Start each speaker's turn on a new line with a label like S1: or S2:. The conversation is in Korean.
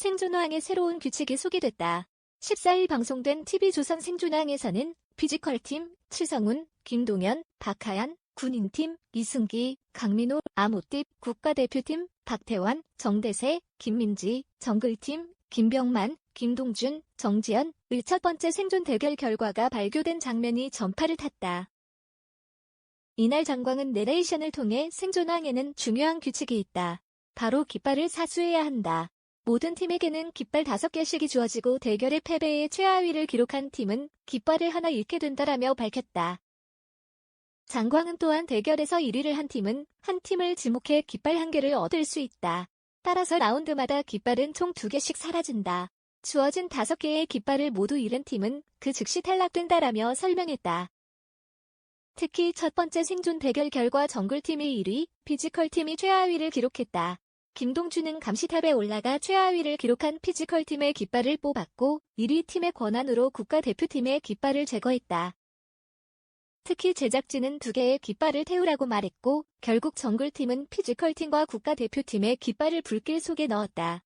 S1: 생존왕의 새로운 규칙이 소개됐다. 14일 방송된 TV조선 생존왕에서는 피지컬팀 최성훈, 김동현, 박하연, 군인팀 이승기, 강민호, 아모띠, 국가대표팀 박태환, 정대세, 김민지, 정글팀 김병만, 김동준, 정지연, 의 첫 번째 생존 대결 결과가 발표된 장면이 전파를 탔다. 이날 장광은 내레이션을 통해 생존왕에는 중요한 규칙이 있다. 바로 깃발을 사수해야 한다. 모든 팀에게는 깃발 5개씩이 주어지고 대결의 패배에 최하위를 기록한 팀은 깃발을 하나 잃게 된다라며 밝혔다. 장광은 또한 대결에서 1위를 한 팀은 한 팀을 지목해 깃발 한 개를 얻을 수 있다. 따라서 라운드마다 깃발은 총 2개씩 사라진다. 주어진 5개의 깃발을 모두 잃은 팀은 그 즉시 탈락된다라며 설명했다. 특히 첫 번째 생존 대결 결과 정글팀이 1위, 피지컬팀이 최하위를 기록했다. 김동준은 감시탑에 올라가 최하위를 기록한 피지컬팀의 깃발을 뽑았고 1위 팀의 권한으로 국가대표팀의 깃발을 제거했다. 특히 제작진은 두 개의 깃발을 태우라고 말했고 결국 정글팀은 피지컬팀과 국가대표팀의 깃발을 불길 속에 넣었다.